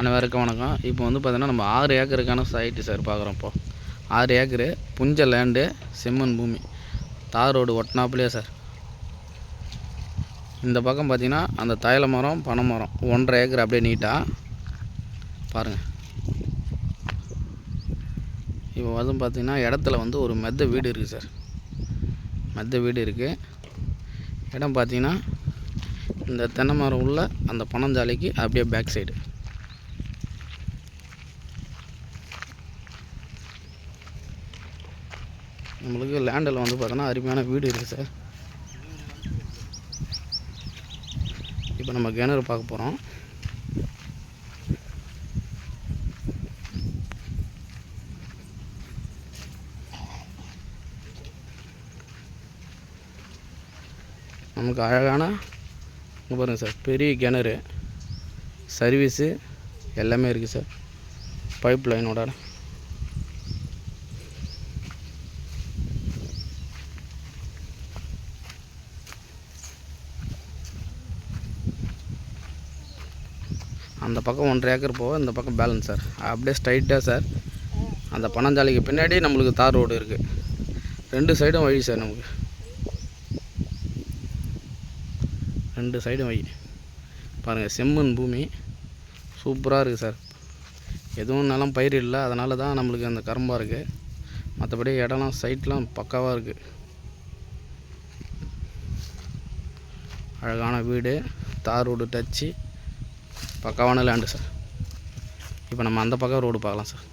அனைவருக்கும் வணக்கம். இப்போ வந்து பார்த்தீங்கன்னா நம்ம ஆறு ஏக்கருக்கான சைட்டு சார் பார்க்குறோம் இப்போ. ஆறு ஏக்கரு புஞ்ச லேண்டு செம்மண் பூமி. தார் ரோடு ஒட்டினாப்புலையே சார் இந்த பக்கம் பார்த்தீங்கன்னா அந்த தைல மரம் பனை மரம் ஒன்றரை ஏக்கர் அப்படியே நீட்டாக பாருங்கள் இப்போ வந்து பார்த்திங்கன்னா இடத்துல வந்து ஒரு மெத்த வீடு இருக்குது சார் மெத்த வீடு இருக்குது இடம் பார்த்தீங்கன்னா இந்த தென்னை மரம் உள்ள அந்த பனஞ்சாலைக்கு அப்படியே பேக் சைடு நம்மளுக்கு லேண்டில் வந்து பார்த்தோன்னா அருமையான வீடு இருக்குது சார். இப்போ நம்ம கிணறு பார்க்க போகிறோம் நமக்கு அழகான பாருங்கள் சார் பெரிய கிணறு. சர்வீஸு எல்லாமே இருக்குது சார். பைப் லைனோட அந்த பக்கம் ஒன்றரை ஏக்கர் போக இந்த பக்கம் பேலன்ஸ் சார் அப்படியே ஸ்ட்ரைட்டாக சார் அந்த பனஞ்சாலைக்கு பின்னாடி நம்மளுக்கு தார் ரோடு இருக்குது ரெண்டு சைடும் வழி சார் நமக்கு. ரெண்டு சைடும் வழி. பாருங்கள் செம்மண் பூமி. சூப்பராக இருக்குது சார் எதுவும் நிலம் பயிர் இல்லை. அதனால தான் நம்மளுக்கு அந்த கரம்பாக இருக்குது மற்றபடி இடம்லாம் சைட்லாம் பக்காவாக இருக்குது அழகான வீடு தார் ரோடு டச்சு பக்காவான லேண்டு சார் இப்போ நம்ம அந்த பக்கம் ரோடு பார்க்கலாம் சார்